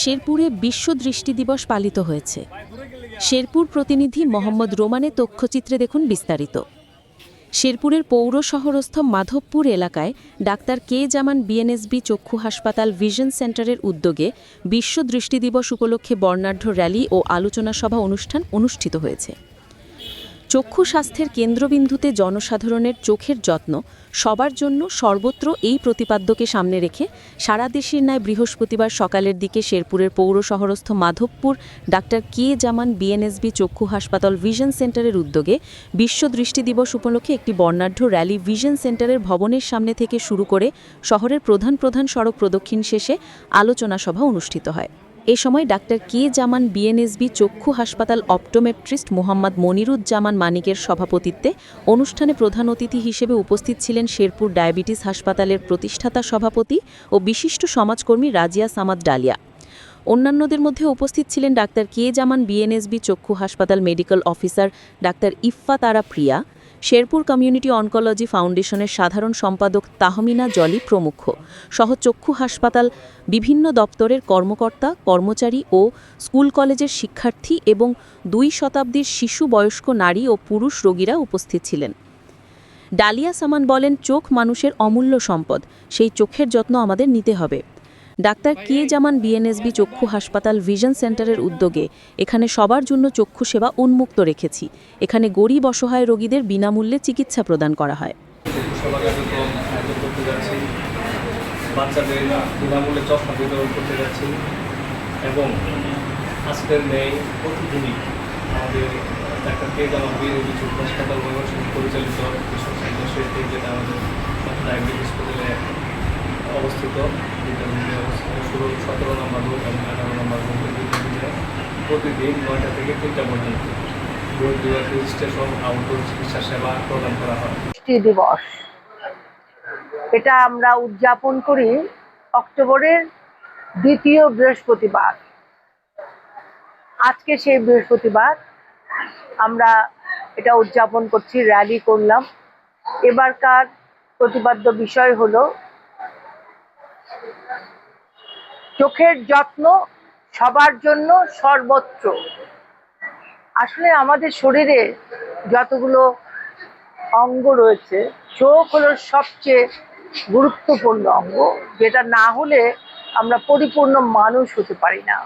শেরপুরে বিশ্ব দৃষ্টি দিবস পালিত হয়েছে। শেরপুর প্রতিনিধি মোহাম্মদ রোমানের তথ্যচিত্রে দেখুন বিস্তারিত। শেরপুরের পৌর শহরস্থ মাধবপুর এলাকায় ডাক্তার কে জামান বিএনএসবি চক্ষু হাসপাতাল ভিশন সেন্টারের উদ্যোগে বিশ্ব দৃষ্টি দিবস উপলক্ষে বর্ণাঢ্য র্যালি ও আলোচনা সভা অনুষ্ঠান অনুষ্ঠিত হয়েছে। চক্ষু স্বাস্থ্যের কেন্দ্রবিন্দুতে জনসাধারণের চোখের যত্ন সবার জন্য সর্বত্র এই প্রতিপাদ্যকে সামনে রেখে সারা দেশের ন্যায় বৃহস্পতিবার সকালের দিকে শেরপুরের পৌর শহরস্থ Madhabpur doctor K Zaman BNSB চক্ষু হাসপাতাল ভিশন সেন্টারের উদ্যোগে বিশ্ব দৃষ্টি দিবস উপলক্ষে একটি বর্ণাঢ্য র্যালি ভিশন সেন্টারের ভবনের সামনে থেকে শুরু করে শহরের প্রধান প্রধান সড়ক প্রদক্ষিণ শেষে আলোচনা সভা অনুষ্ঠিত হয়। এ সময় ডাক্তার কে জামান বিএনএসবি চক্ষু হাসপাতাল অপটোমেট্রিস্ট মোহাম্মদ মনিরুজ্জামান মানিকের সভাপতিত্বে অনুষ্ঠানে প্রধান অতিথি হিসেবে উপস্থিত ছিলেন শেরপুর ডায়াবেটিস হাসপাতালের প্রতিষ্ঠাতা সভাপতি ও বিশিষ্ট সমাজকর্মী রাজিয়া সামাদ ডালিয়া। অন্যান্যদের মধ্যে উপস্থিত ছিলেন ডাক্তার কে জামান বিএনএসবি চক্ষু হাসপাতাল মেডিকেল অফিসার ডাক্তার ইফফা তারা প্রিয়া শেরপুর কমিউনিটি অনকোলজি ফাউন্ডেশনের সাধারণ সম্পাদক তাহমিনা জলি প্রমুখ। সহ চক্ষু হাসপাতাল, বিভিন্ন দপ্তরের কর্মকর্তা, কর্মচারী ও স্কুল কলেজের শিক্ষার্থী এবং দুই শতাব্দীর শিশু বয়স্ক নারী ও পুরুষ রোগীরা উপস্থিত ছিলেন। ডালিয়া সামান বলেন, চোখ মানুষের অমূল্য সম্পদ। সেই চোখের যত্ন আমাদের নিতে হবে। ডাক্তার কে জামান বিএনএসবি চক্ষু হাসপাতাল ভিশন সেন্টারের উদ্যোগে এখানে সবার জন্য চক্ষু সেবা উন্মুক্ত রেখেছি। এখানে গরিব অসহায় রোগীদের বিনামূল্যে চিকিৎসা প্রদান করা হয়। ডাক্তার কে জামান বীর কিছু হাসপাতাল পরিচালিত যেটা আমাদের অবস্থিত। ষোলো, সতেরো নম্বর রুম এবং আঠারো নম্বর রুম প্রতিদিন নয়টা থেকে তিনটা পর্যন্ত রেজিস্ট্রেশন আউটডোর চিকিৎসা সেবা প্রদান করা হয়। দিবস। এটা আমরা উদযাপন করি অক্টোবরের দ্বিতীয় বৃহস্পতিবার। আজকে সেই বৃহস্পতিবার আমরা এটা উদযাপন করছি, র্যালি করলাম। এবারকার প্রতিপাদ্য বিষয় হলো চোখের যত্ন সবার জন্য সর্বত্র। আসলে আমাদের শরীরে যতগুলো অঙ্গ রয়েছে, চোখ হলো সবচেয়ে গুরুত্বপূর্ণ অঙ্গ, যেটা না হলে আমরা পরিপূর্ণ মানুষ হতে পারি না।